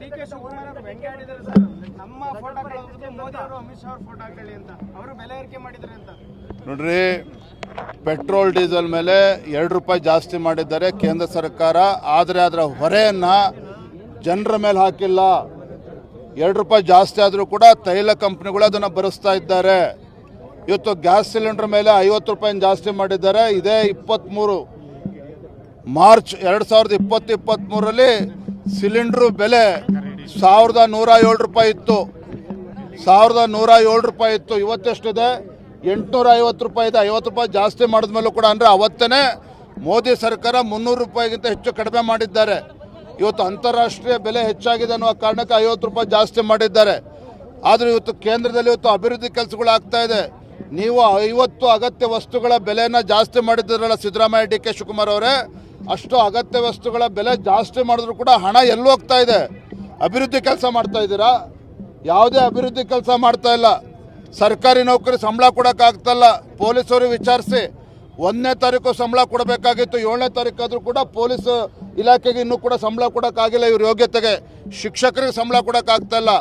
D K Shivakumar ಅವರು ವ್ಯಂಗ್ಯಾಡಿದ್ದಾರೆ sir. ನಮ್ಮ photo ಹಾಕೊಳ್ಳೋದು ಮೋದಿ ಅವರು ಅಮಿತ್ ಶಾ ಅವ್ರ ಫೋಟೋ ಹಾಕೊಳ್ಳಿ ಅಂತ. ಅವರು ಬೆಲೆ ಏರಿಕೆ ಮಾಡಿದ್ದಾರೆ ಅಂತ. ನೋಡ್ರಿ ಪೆಟ್ರೋಲ್ ಡೀಸೆಲ್ ಮೇಲೆ ಎರಡು ರೂಪಾಯಿ ಜಾಸ್ತಿ ಮಾಡಿದ್ದಾರೆ ಕೇಂದ್ರ ಸರ್ಕಾರ. ಆದರೆ ಅದರ ಹೊರೆಯನ್ನು ಜನರ ಮೇಲೆ ಹಾಕಿಲ್ಲ. ಎರಡು ರೂಪಾಯಿ ಜಾಸ್ತಿ ಆದರೂ ಕೂಡ ತೈಲ ಕಂಪ್ನಿಗಳು ಅದನ್ನು ಭರಿಸ್ತಾ ಇದ್ದಾರೆ. ಇವತ್ತು ಗ್ಯಾಸ್ ಸಿಲಿಂಡರ್ ಮೇಲೆ ಐವತ್ತು ರೂಪಾಯಿನ ಜಾಸ್ತಿ ಮಾಡಿದ್ದಾರೆ. ಇದೇ ಇಪ್ಪತ್ತ್ಮೂರು ಮಾರ್ಚ್ ಎರಡು ಸಾವಿರದ ಇಪ್ಪತ್ತು ಇಪ್ಪತ್ತ್ಮೂರರಲ್ಲಿ ಸಿಲಿಂಡ್ರು ಬೆಲೆ ಸಾವಿರದ ನೂರ ಏಳು ರೂಪಾಯಿ ಇತ್ತು. ಸಾವಿರದ ನೂರ ಏಳು ರೂಪಾಯಿ ಇತ್ತು. ಇವತ್ತೆಷ್ಟಿದೆ ಎಂಟುನೂರ ಐವತ್ತು ರೂಪಾಯಿ ಇದೆ. ಐವತ್ತು ರೂಪಾಯಿ ಜಾಸ್ತಿ ಮಾಡಿದ್ಮೇಲೂ ಕೂಡ ಅಂದರೆ ಅವತ್ತೇ ಮೋದಿ ಸರ್ಕಾರ ಮುನ್ನೂರು ರೂಪಾಯಿಗಿಂತ ಹೆಚ್ಚು ಕಡಿಮೆ ಮಾಡಿದ್ದಾರೆ. ಇವತ್ತು ಅಂತಾರಾಷ್ಟ್ರೀಯ ಬೆಲೆ ಹೆಚ್ಚಾಗಿದೆ ಅನ್ನುವ ಕಾರಣಕ್ಕೆ ಐವತ್ತು ರೂಪಾಯಿ ಜಾಸ್ತಿ ಮಾಡಿದ್ದಾರೆ. ಆದರೆ ಇವತ್ತು ಕೇಂದ್ರದಲ್ಲಿ ಇವತ್ತು ಅಭಿವೃದ್ಧಿ ಕೆಲಸಗಳು ಆಗ್ತಾ ಇದೆ. ನೀವು ಐವತ್ತು ಅಗತ್ಯ ವಸ್ತುಗಳ ಬೆಲೆಯನ್ನು ಜಾಸ್ತಿ ಮಾಡಿದ್ರಲ್ಲ ಸಿದ್ದರಾಮಯ್ಯ, ಡಿ ಕೆ ಶಿವಕುಮಾರ್ ಅವರೇ ಅಷ್ಟು ಅಗತ್ಯ ವಸ್ತುಗಳ ಬೆಲೆ ಜಾಸ್ತಿ ಮಾಡಿದ್ರು ಕೂಡ ಹಣ ಎಲ್ಲಿ ಹೋಗ್ತಾ ಇದೆ? ಅಭಿವೃದ್ಧಿ ಕೆಲಸ ಮಾಡ್ತಾ ಇದ್ದೀರಾ? ಯಾವುದೇ ಅಭಿವೃದ್ಧಿ ಕೆಲಸ ಮಾಡ್ತಾ ಇಲ್ಲ. ಸರ್ಕಾರಿ ನೌಕರಿ ಸಂಬಳ ಕೊಡೋಕ್ಕಾಗ್ತಲ್ಲ ಪೊಲೀಸರು ವಿಚಾರಿಸಿ, ಒಂದನೇ ತಾರೀಕು ಸಂಬಳ ಕೊಡಬೇಕಾಗಿತ್ತು, ಏಳನೇ ತಾರೀಕಾದರೂ ಕೂಡ ಪೊಲೀಸ್ ಇಲಾಖೆಗೆ ಇನ್ನೂ ಕೂಡ ಸಂಬಳ ಕೊಡೋಕ್ಕಾಗಿಲ್ಲ ಇವ್ರ ಯೋಗ್ಯತೆಗೆ. ಶಿಕ್ಷಕರಿಗೆ ಸಂಬಳ ಕೊಡೋಕ್ಕಾಗ್ತಾಯಿಲ್ಲ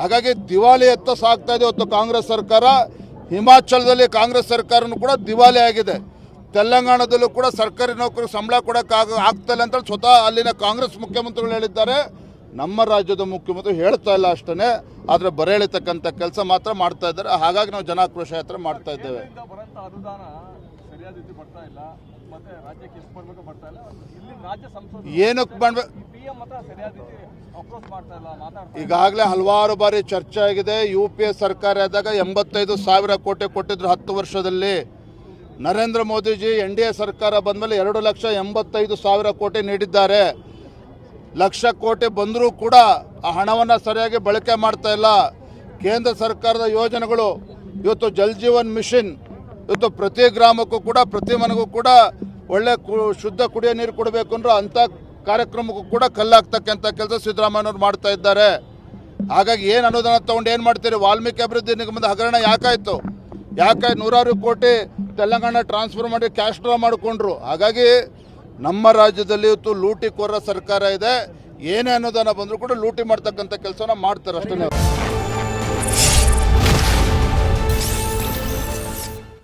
ಹಾಗಾಗಿ ದಿವಾಳಿ ಎತ್ತ ಸಾಕ್ತಾ ಇದೆ ಇವತ್ತು ಕಾಂಗ್ರೆಸ್ ಸರ್ಕಾರ. ಹಿಮಾಚಲದಲ್ಲಿ ಕಾಂಗ್ರೆಸ್ ಸರ್ಕಾರನೂ ಕೂಡ ದಿವಾಳಿ ಆಗಿದೆ ತೆಲಂಗಾಣದಲ್ಲೂ ಕೂಡ ಸರ್ಕಾರಿ ನೌಕರಿ ಸಂಬಳ ಕೊಡೋಕ್ಕಾಗ ಆಗ್ತಲ್ಲ ಅಂತ ಸ್ವತಃ ಅಲ್ಲಿನ ಕಾಂಗ್ರೆಸ್ ಮುಖ್ಯಮಂತ್ರಿಗಳು ಹೇಳಿದ್ದಾರೆ. ನಮ್ಮ ರಾಜ್ಯದ ಮುಖ್ಯಮಂತ್ರಿ ಹೇಳ್ತಾ ಇಲ್ಲ ಅಷ್ಟೇ ಆದರೆ ಬರೆಯಳಿತಕ್ಕಂಥ ಕೆಲಸ ಮಾತ್ರ ಮಾಡ್ತಾ ಇದ್ದಾರೆ. ಹಾಗಾಗಿ ನಾವು ಜನಾಕ್ರೋಶ ಯಾತ್ರೆ ಮಾಡ್ತಾ ಇದ್ದೇವೆ. ಏನಕ್ಕೆ ಇಲ್ಲ. ಈಗಾಗಲೇ ಹಲವಾರು ಬಾರಿ ಚರ್ಚೆ ಆಗಿದೆ. ಯು ಪಿ ಎ ಸರ್ಕಾರ ಆದಾಗ ಎಂಬತ್ತೈದು ಸಾವಿರ ಕೋಟಿ ಕೊಟ್ಟಿದ್ರು ಹತ್ತು ವರ್ಷದಲ್ಲಿ. Narendra Modiji N D A ಸರ್ಕಾರ ಬಂದಮೇಲೆ ಎರಡು ಲಕ್ಷ ಎಂಬತ್ತೈದು ಸಾವಿರ ಕೋಟಿ ನೀಡಿದ್ದಾರೆ. ಲಕ್ಷ ಕೋಟಿ ಬಂದರೂ ಕೂಡ ಆ ಹಣವನ್ನು ಸರಿಯಾಗಿ ಬಳಕೆ ಮಾಡ್ತಾ ಇಲ್ಲ. ಕೇಂದ್ರ ಸರ್ಕಾರದ ಯೋಜನೆಗಳು, ಇವತ್ತು ಜಲ್ ಜೀವನ್ ಮಿಷನ್, ಇವತ್ತು ಪ್ರತಿ ಗ್ರಾಮಕ್ಕೂ ಕೂಡ, ಪ್ರತಿ ಮನೆಗೂ ಕೂಡ ಒಳ್ಳೆ ಶುದ್ಧ ಕುಡಿಯೋ ನೀರು ಕೊಡಬೇಕು ಅಂದ್ರೆ ಅಂಥ ಕಾರ್ಯಕ್ರಮಕ್ಕೂ ಕೂಡ ಕಲ್ಲಾಗ್ತಕ್ಕಂಥ ಕೆಲಸ ಸಿದ್ದರಾಮಯ್ಯವ್ರು ಮಾಡ್ತಾ ಇದ್ದಾರೆ. ಹಾಗಾಗಿ ಏನು ಅನುದಾನ ತಗೊಂಡು ಏನು ಮಾಡ್ತೀರಿ? ವಾಲ್ಮೀಕಿ ಅಭಿವೃದ್ಧಿ ನಿಗಮದ ಹಗರಣ ಯಾಕಾಯಿತು? ಯಾಕೆ ನೂರಾರು ಕೋಟಿ ತೆಲಂಗಾಣ ಟ್ರಾನ್ಸ್ಫರ್ ಮಾಡಿ ಕ್ಯಾಶ್ ಡ್ರಾ ಮಾಡಿಕೊಂಡ್ರು? ಹಾಗಾಗಿ ನಮ್ಮ ರಾಜ್ಯದಲ್ಲಿ ಇವತ್ತು ಲೂಟಿಕೋರ ಸರ್ಕಾರ ಇದೆ. ಏನೇ ಅನುದಾನ ಬಂದರೂ ಕೂಡ ಲೂಟಿ ಮಾಡ್ತಕ್ಕಂಥ ಕೆಲಸನ ಮಾಡ್ತಾರೆ ಅಷ್ಟೇ